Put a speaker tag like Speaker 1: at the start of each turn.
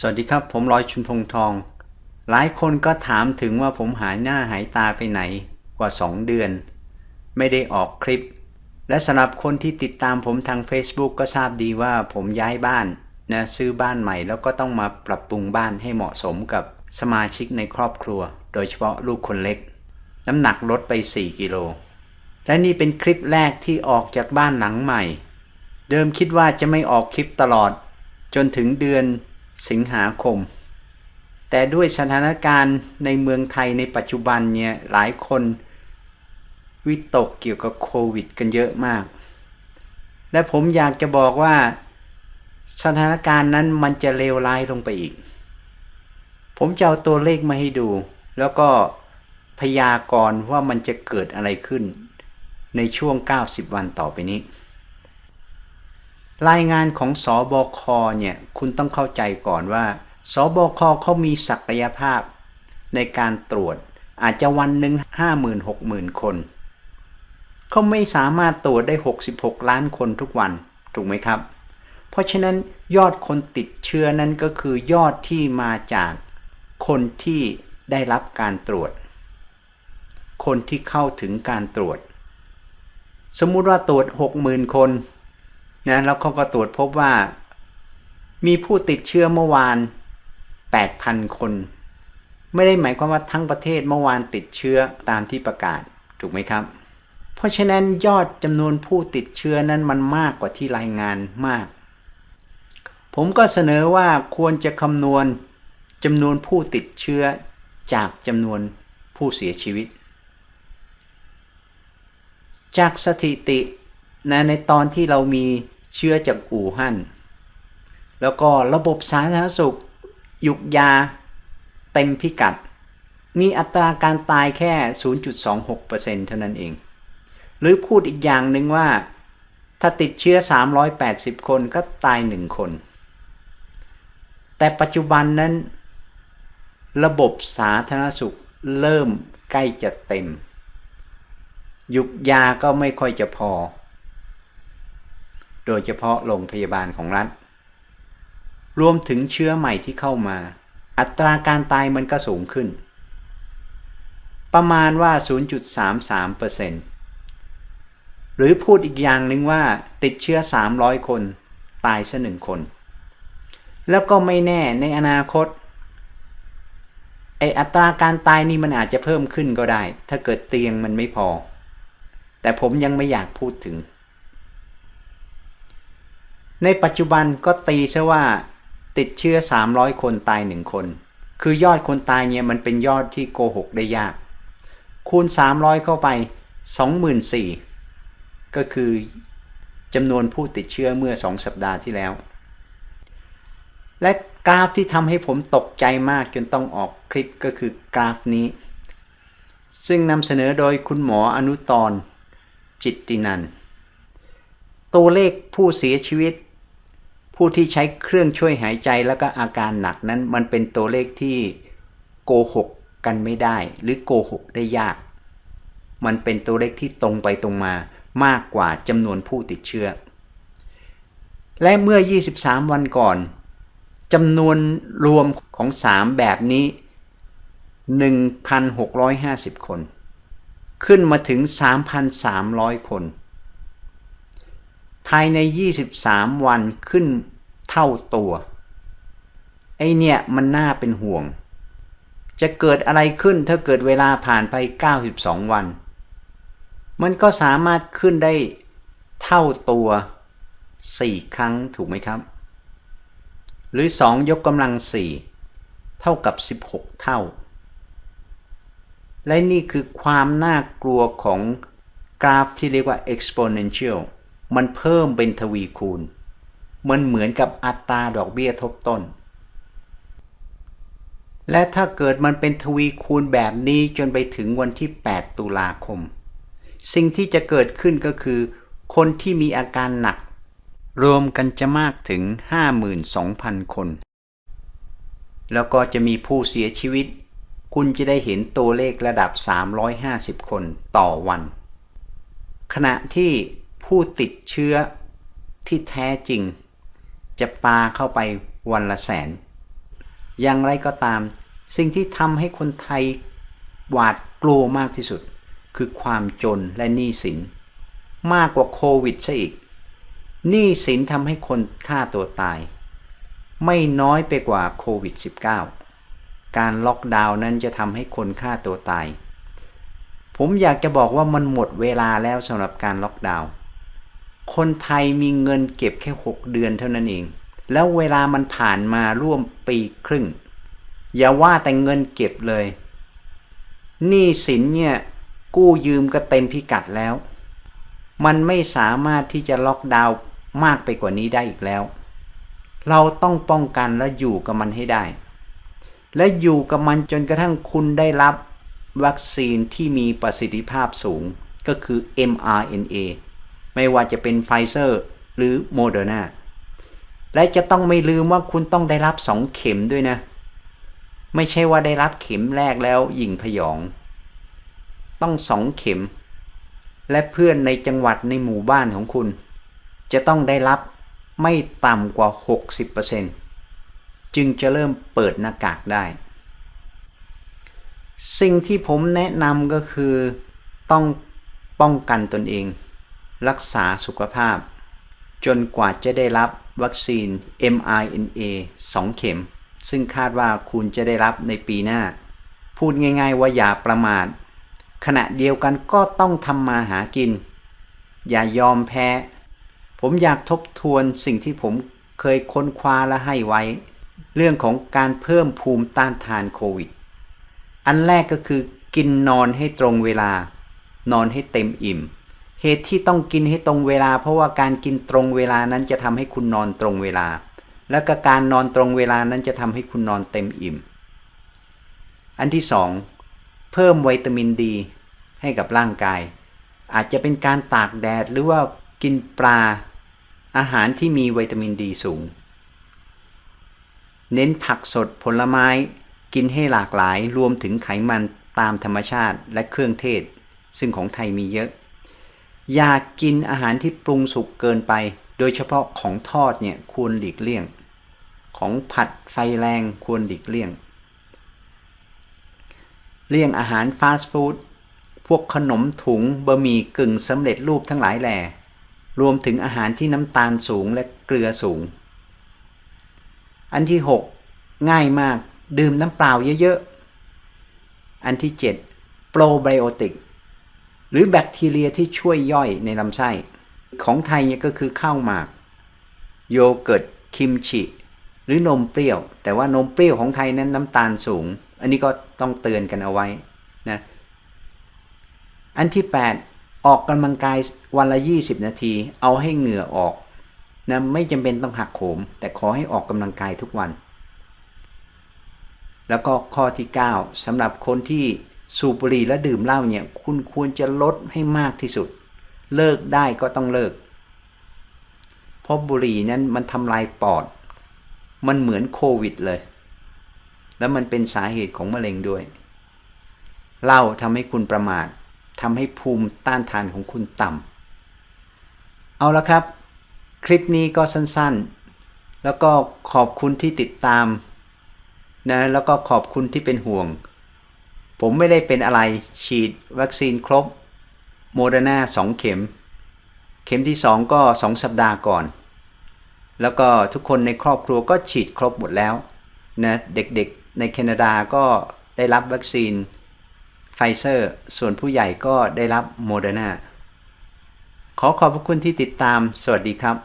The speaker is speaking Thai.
Speaker 1: สวัสดีครับ ผมร้อยชุมพงทอง หลายคนก็ถามถึงว่าผมหายหน้าหายตาไปไหนกว่า 2 เดือน ไม่ได้ออกคลิป และสำหรับคนที่ติดตามผมทาง Facebook ก็ทราบดีว่าผมย้ายบ้านนะซื้อบ้านใหม่แล้วก็ต้องมาปรับปรุงบ้านให้เหมาะสมกับสมาชิกในครอบครัว โดยเฉพาะลูกคนเล็ก น้ำหนักลดไป 4 กิโล และนี่เป็นคลิปแรกที่ออกจากบ้านหลังใหม่ เดิมคิดว่าจะไม่ออกคลิปตลอด จนถึงเดือน สิงหาคม แต่ด้วยสถานการณ์ในเมืองไทยในปัจจุบันเนี่ยหลายคนวิตกเกี่ยวกับโควิดกันเยอะมาก และผมอยากจะบอกว่าสถานการณ์นั้นมันจะเลวร้ายลงไปอีก ผมจะเอาตัวเลขมาให้ดู แล้วก็พยากรณ์ว่ามันจะเกิดอะไรขึ้น ในช่วง 90 วันต่อไปนี้ รายงานของสอบอคเนี่ยคุณต้องเข้าใจก่อนว่าสอบอคเขามีศักยภาพในการตรวจอาจจะวันหนึ่งห้าหมื่นหกหมื่นคน เขาไม่สามารถตรวจได้ 66 ล้านคนทุกวันถูกไหมครับ เพราะฉะนั้นยอดคนติดเชื้อนั้นก็คือยอดที่มาจากคนที่ได้รับการตรวจ คนที่เข้าถึงการตรวจ สมมุติว่าตรวจ 60,000 คน นะแล้วเขาก็ตรวจพบว่า มีผู้ติดเชื้อเมื่อวาน 8,000 คน ไม่ได้หมายความว่าทั้งประเทศเมื่อวานติดเชื้อตามที่ประกาศถูกไหมครับ เพราะฉะนั้นยอดจำนวนผู้ติดเชื้อนั้นมันมากกว่าที่รายงานมาก ผมก็เสนอว่าควรจะคำนวณจำนวนผู้ติดเชื้อจากจำนวนผู้เสียชีวิต จากสถิตินะในตอนที่เรามี เชื้อจากอู่ฮั่น แล้วก็ระบบสาธารณสุข ยุกยา เต็มพิกัด มีอัตราการตายแค่ 0.26%เท่านั้นเอง หรือพูดอีกอย่างหนึ่งว่า ถ้าติดเชื้อ 380 คนก็ตาย 1 คน แต่ปัจจุบันนั้น ระบบสาธารณสุขเริ่มใกล้จะเต็ม ยุกยาก็ไม่ค่อยจะพอ โดยเฉพาะโรงพยาบาลของรัฐ รวมถึงเชื้อใหม่ที่เข้ามา อัตราการตายมันก็สูงขึ้น ประมาณว่า 0.33%หรือพูดอีกอย่างหนึ่งว่าติดเชื้อ 300 คน ตายซะหนึ่งคน แล้วก็ไม่แน่ในอนาคตไออัตราการตายนี่มันอาจจะเพิ่มขึ้นก็ได้ ถ้าเกิดเตียงมันไม่พอ แต่ผมยังไม่อยากพูดถึง ในปัจจุบันก็ตีซะว่าติดเชื้อ 300 คนตาย 1 คน คือยอดคนตายเนี่ยมันเป็นยอดที่โกหกได้ยาก คูณ 300 เข้าไป 24,000ก็คือจำนวนผู้ติดเชื้อเมื่อ 2 สัปดาห์ที่แล้ว และกราฟที่ทำให้ผมตกใจมากจนต้องออกคลิปก็คือกราฟนี้ ซึ่งนำเสนอโดยคุณหมออนุตรจิตตินันตัวเลขผู้เสียชีวิต ผู้ที่ใช้เครื่องช่วยหายใจแล้วก็อาการหนักนั้นมันเป็นตัวเลขที่โกหกกันไม่ได้ หรือโกหกได้ยาก มันเป็นตัวเลขที่ตรงไปตรงมามากกว่าจำนวนผู้ติดเชื้อ และเมื่อ 23 วันก่อนจำนวนรวมของ 3 แบบนี้ 1,650 คน ขึ้นมาถึง 3,300 คน ภายใน 23 วันขึ้นเท่าตัว ไอเนี่ยมันน่าเป็นห่วง จะเกิดอะไรขึ้นถ้าเกิดเวลาผ่านไป 92 วัน มันก็สามารถขึ้นได้เท่าตัว 4 ครั้งถูกไหมครับ หรือ 2 ยกกำลัง 4 เท่ากับ 16 เท่า และนี่คือความน่ากลัวของกราฟที่เรียกว่า exponential มันเพิ่มเป็นทวีคูณ มันเหมือนกับอัตราดอกเบี้ยทบต้น และถ้าเกิดมันเป็นทวีคูณแบบนี้จนไปถึงวันที่ 8 ตุลาคม สิ่งที่จะเกิดขึ้นก็คือ คนที่มีอาการหนัก รวมกันจะมากถึง 52,000 คน แล้วก็จะมีผู้เสียชีวิต คุณจะได้เห็นตัวเลขระดับ 350 คนต่อวัน ขณะที่ ผู้ติดเชื้อที่แท้จริง จะปาเข้าไปวันละแสน อย่างไรก็ตาม สิ่งที่ทำให้คนไทยหวาดกลัวมากที่สุด คือความจนและหนี้สิน มากกว่าโควิดซะอีกหนี้สินทำให้คนฆ่าตัวตาย ไม่น้อยไปกว่าโควิด -19 การล็อกดาวน์นั้นจะทำให้คนฆ่าตัวตาย ผมอยากจะบอกว่ามันหมดเวลาแล้วสำหรับการล็อกดาวน์ คนไทยมีเงินเก็บแค่ 6 เดือนเท่านั้นเอง แล้วเวลามันผ่านมาร่วมปีครึ่ง อย่าว่าแต่เงินเก็บเลยหนี้สินเนี่ย กู้ยืมก็เต็มพิกัดแล้ว มันไม่สามารถที่จะล็อกดาวน์มากไปกว่านี้ได้อีกแล้ว เราต้องป้องกันและอยู่กับมันให้ได้ และอยู่กับมันจนกระทั่งคุณได้รับวัคซีนที่มีประสิทธิภาพสูงก็คือ mRNA ไม่ว่าจะเป็นไฟเซอร์หรือโมเดอร์นาและจะต้องไม่ลืมว่าคุณต้องได้รับสองเข็มด้วยนะ ไม่ใช่ว่าได้รับเข็มแรกแล้วหยิ่งพยอง ต้องสองเข็ม และเพื่อนในจังหวัดในหมู่บ้านของคุณ จะต้องได้รับไม่ต่ำกว่า 60%จึงจะเริ่มเปิดหน้ากากได้ สิ่งที่ผมแนะนำก็คือต้องป้องกันตนเอง รักษาสุขภาพ จนกว่าจะได้รับวัคซีน mRNA 2 เข็ม ซึ่งคาดว่าคุณจะได้รับในปีหน้า พูดง่าย ๆ ว่าอย่าประมาท ขณะเดียวกันก็ต้องทำมาหากิน อย่ายอมแพ้ ผมอยากทบทวนสิ่งที่ผมเคยค้นคว้าและให้ไว้ เรื่องของการเพิ่มภูมิต้านทานโควิด อันแรกก็คือกินนอนให้ตรงเวลา นอนให้เต็มอิ่ม เหตุที่ต้องกินให้ตรงเวลา เพราะว่าการกินตรงเวลานั้นจะทำให้คุณนอนตรงเวลา และก็การนอนตรงเวลานั้นจะทำให้คุณนอนเต็มอิ่ม อันที่สองเพิ่มวิตามินดี ให้กับร่างกาย อาจจะเป็นการตากแดดหรือว่ากินปลา อาหารที่มีวิตามินดีสูง เน้นผักสดผลไม้ กินให้หลากหลายรวมถึงไขมันตามธรรมชาติและเครื่องเทศ ซึ่งของไทยมีเยอะ อย่ากกินอาหารที่ปรุงสุกเกินไป โดยเฉพาะของทอดเนี่ยควรหลีกเลี่ยง ของผัดไฟแรงควรหลีกเลี่ยง เลี่ยงอาหารฟาสต์ฟู้ดพวกขนมถุงบะหมี่กึ่งสำเร็จรูปทั้งหลายแหล่รวมถึงอาหารที่น้ำตาลสูงและเกลือสูง อันที่ 6 ง่ายมากดื่มน้ำเปล่าเยอะๆ อันที่ 7 โปรไบโอติก หรือแบคทีเรียที่ช่วยย่อยในลำไส้ ของไทยเนี่ยก็คือข้าวหมาก โยเกิร์ตคิมชิ หรือนมเปรี้ยว แต่ว่านมเปรี้ยวของไทยนั้นน้ำตาลสูง อันนี้ก็ต้องเตือนกันเอาไว้นะอันที่ 8 ออกกำลังกายวันละ 20 นาที เอาให้เหงื่อออกนะไม่จำเป็นต้องหักโหม แต่ขอให้ออกกำลังกายทุกวัน แล้วก็ข้อที่ 9สำหรับคนที่ สูบบุหรี่และดื่มเหล้าเนี่ยคุณควรจะลดให้มากที่สุด เลิกได้ก็ต้องเลิก เพราะบุหรี่นั้นมันทำลายปอด มันเหมือนโควิดเลย แล้วมันเป็นสาเหตุของมะเร็งด้วยเหล้าทำให้คุณประมาททำให้ภูมิต้านทานของคุณต่ำเอาละครับ คลิปนี้ก็สั้นๆ แล้วก็ขอบคุณที่ติดตามนะแล้วก็ขอบคุณที่เป็นห่วง ผมไม่ได้เป็นอะไรฉีดวัคซีนครบโมเดอร์นา2เข็ม เข็มที่ 2 ก็ 2 สัปดาห์ก่อน แล้วก็ทุกคนในครอบครัวก็ฉีดครบหมดแล้วนะเด็กๆในแคนาดาก็ได้รับวัคซีนไฟเซอร์ ส่วนผู้ใหญ่ก็ได้รับโมเดอร์นาขอขอบพระคุณที่ติดตาม สวัสดีครับ